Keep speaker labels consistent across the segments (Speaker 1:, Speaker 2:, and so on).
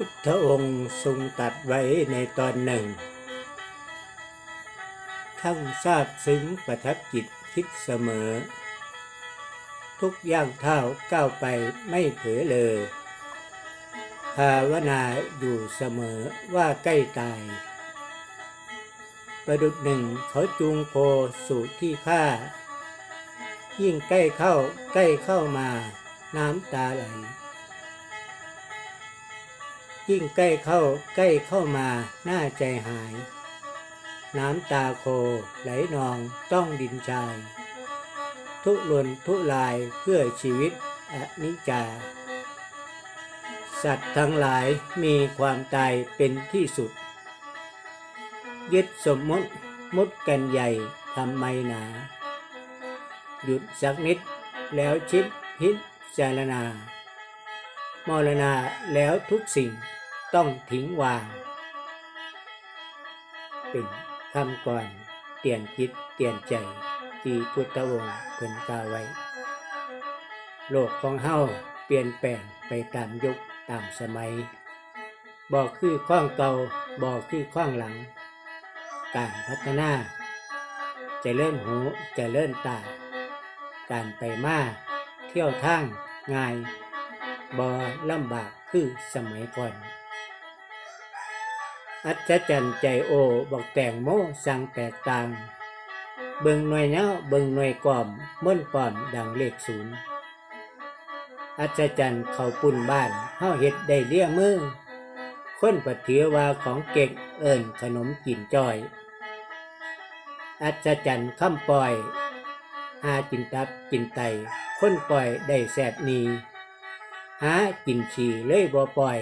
Speaker 1: พุทธองค์ทรงตัดไว้ในตอนหนึ่ง ทั้งทราบซึ้งประทับจิตคิดเสมอ ทุกย่างเท้าก้าวไปไม่เผลอเลยภาวนาอยู่เสมอว่าใกล้ตาย ประดุดหนึ่งเขาจูงโคสู่ที่ฆ่ายิ่งใกล้เข้าใกล้เข้ามา น้ำตาไหล ยิ่งใกล้เข้าใกล้เข้ามาหน้าใจหาย น้ำตาโคไหลนองต้องดินชาย ทุรนทุลายเพื่อชีวิตอนิจจา สัตว์ทั้งหลายมีความตายเป็นที่สุด ยึดสมมติมุดกันใหญ่ทำไมหนา หยุดสักนิดแล้วชิดพิจารณามรณาแล้วทุกสิ่ง ต้องทิ้งวาง เป็นคำก่อนเตียนจิตเตียนใจที่พุทธวงศ์เพิ่นกล่าวไว้ โลกของเฮาเปลี่ยนแปลงไปตามยุคตามสมัยบอกคือข้องเก่าบอกคือข้องหลัง การพัฒนาจะเลื่อนหูจะเลื่อนตา การไปมาเที่ยวทางง่ายบอลำบากคือสมัยก่อน อัศจรรย์ใจโอบอกแต่งโมสั่งแตกต่าง เบิงหน่วยเนาเบิงหน่วยกล่อมม่นปอมดังเลขศูนย์อัศจรรย์เขาปุ่นบ้านเฮาเฮ็ดได้เลี้ยงมือคนปฏิถือว่าของเก่งเอิญขนมกินจอย อัศจรรย์คำปล่อย หากินตับกินไต คนปล่อยได้แสบนีหากินฉี่เลยบ่ปล่อย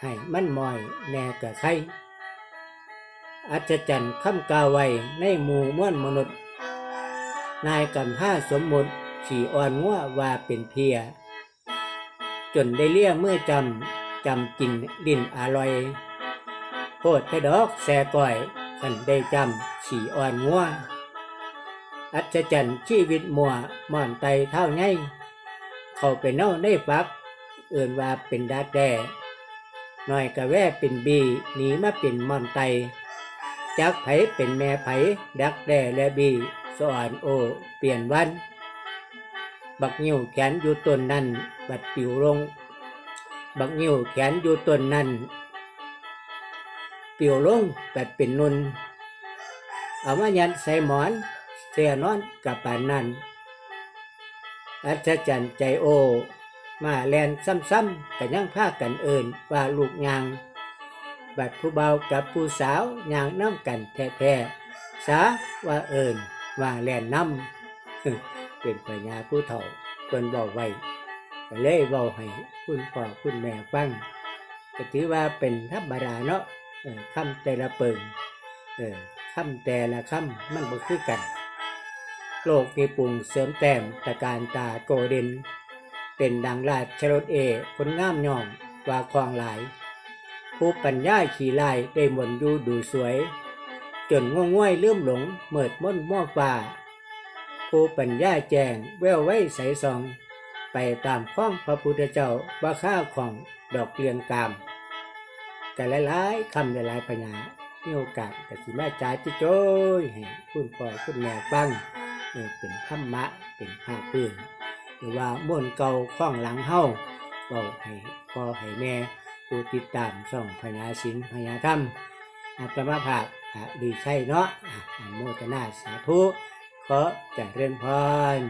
Speaker 1: ให้มันมอยแน่กะไข่ อัศจรรย์คำกาไวในหมู่มวนมนุษย์ นายกำห้าสมมุติฉี่อ่อนงัวว่าเป็นเพีย จนได้เลี้ยงเมื่อจำจำกินดินอร่อยโพดไปดอกแสก่อยขันได้จำฉี่อ่อนงัวอัศจรรย์ชีวิตมัวม่อนไตเท่าไงเขาไปเน่าในฟัก เอื่นว่าเป็นดาแด่หน่อยกะแว่เป็นบีหนีมาเป็นม่อนไต จักไผเป็นแม่ไผดักแด่และบีสอนโอ เปลี่ยนวัน บักนิ้วแขนอยู่ต้นนั้นบัดปิวลง บักนิ้วแขนอยู่ต้นนั้นปิวลงบัดเป็นนุน เอามายันใส่หมอน เสียนอนกับปานนั้นอัศจรรย์ใจโอ มาแลนซ้ำๆกันยังพากันเอินว่าลูกยาง บัดผู้เบากับผู้สาวยางน้ำกันแท้ๆสาว่าเอินว่าแล่นน้ำเป็นปัญญาผู้เฒ่าเพิ่นบอกไว้ก็เลยเว้าให้คุณพ่อคุณแม่ฟังก็ถือว่าเป็นธรรมดาเนาะคำแต่ละเปิงคำแต่ละคำมันบ่คือกัน โลกมีปรุงเสริมแต้มตะการตาโกเด่นเป็นดังราชรถเอคนงามย่อมว่าคลองหลาย ผู้ปัญญาขี่ลายได้หมนอยู่ดูสวย จนง่วงง่วยเลื่อมหลงเมิดม่อนม่อฟ้าผู้ปัญญาแจงแววไว้ใสสอง ไปตามข้องพระพุทธเจ้าว่าข้าของดอกเกลียงกามแต่หลายๆคำหลายๆปัญญามีโอกาสกับสิมาจ่ายจิโจยให้คุณพ่อคุณแม่ฟังเป็นธรรมะเป็นภาคพื้นหรือว่าม่วนเก่าข้องหลังเฮาเว้าให้พ่อให้แม่ ผู้ติดตามส่องพญาศิลพญาธรรมอาตมาภาพดีใช่เนาะอโมตนาสาธุขอเจริญพร